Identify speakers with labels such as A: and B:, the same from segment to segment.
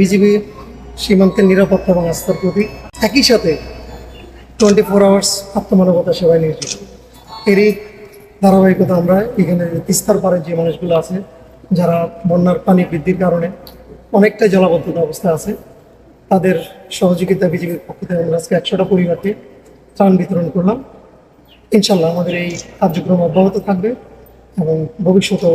A: BGB সীমান্তের নিরাপত্তা এবং আস্থার প্রতি একই সাথে টোয়েন্টি ফোর আওয়ার্স আত্মমানবতা সেবায় নিয়োজিত। এরই ধারাবাহিকতা আমরা এখানে তিস্তার পারে যে মানুষগুলো আছে, যারা বন্যার পানি বৃদ্ধির কারণে অনেকটাই জলাবদ্ধতা অবস্থা আছে, তাদের সহযোগিতা বিজেপির পক্ষ থেকে আমরা আজকে একশোটা পরিবারকে ত্রাণ বিতরণ করলাম। ইনশাল্লাহ আমাদের এই কার্যক্রম অব্যাহত থাকবে এবং ভবিষ্যতেও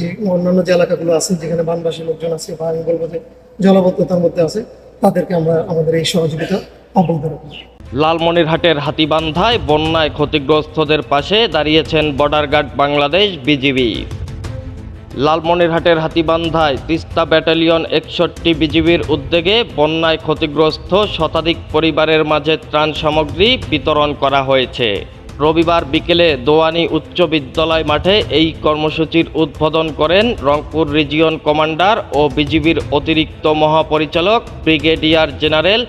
A: যে অন্যান্য যে এলাকাগুলো আছে, যেখানে বানবাসী লোকজন আছে, বা আমি বলব যে জলাবদ্ধতার মধ্যে আছে, তাদেরকে আমরা আমাদের এই সহযোগিতা অব্যাহত রাখব।
B: লালমনিরহাটের হাতিবান্ধায় বন্যায় ক্ষতিগ্রস্তদের পাশে দাঁড়িয়েছেন বর্ডার গার্ড বাংলাদেশ বিজিবি। লালমনিরহাটের হাতিবান্ধায় তিস্তা ব্যাটালিয়ন একষট্টি বিজিবির উদ্যোগে বন্যায় ক্ষতিগ্রস্ত শতাধিক পরিবারের মাঝে ত্রাণ সামগ্রী বিতরণ করা হয়েছে। রবিবার বিকেলে দোয়ানি উচ্চ বিদ্যালয় মাঠে এই কর্মসূচির উদ্বোধন করেন রংপুর রিজিয়ন কমান্ডার ও বিজিবির অতিরিক্ত মহাপরিচালক brigadier general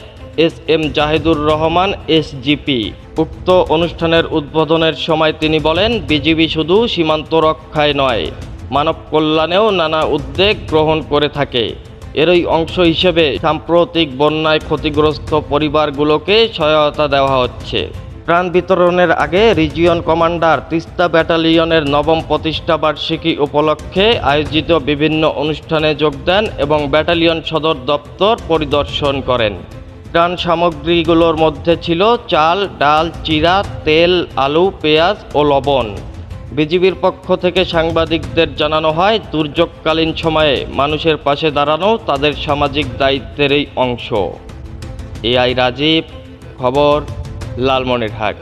B: S M Zahidur Rahman SGP উক্ত অনুষ্ঠানের উদ্বোধনের সময় তিনি বলেন, বিজিবি শুধু সীমান্ত রক্ষায় নয়, মানব কল্যাণেও নানা উদ্যোগ গ্রহণ করে থাকে। এরই অংশ হিসেবে সাম্প্রতিক বন্যায় ক্ষতিগ্রস্ত পরিবারগুলোকে সহায়তা দেওয়া হচ্ছে। ত্রাণ বিতরণের আগে রিজিয়ন কমান্ডার তিস্তা ব্যাটালিয়নের নবম প্রতিষ্ঠা বার্ষিকী উপলক্ষে আয়োজিত বিভিন্ন অনুষ্ঠানে যোগ দেন এবং ব্যাটালিয়ন সদর দপ্তর পরিদর্শন করেন। ত্রাণ সামগ্রীগুলোর মধ্যে ছিল চাল, ডাল, চিরা, তেল, আলু, পেঁয়াজ ও লবণ। বিজিবির পক্ষ থেকে সাংবাদিকদের জানানো হয়, দুর্যোগকালীন সময়ে মানুষের পাশে দাঁড়ানো তাদের সামাজিক দায়িত্বেরই অংশ। এআই রাজীব, খবর। লালমনিরহাট।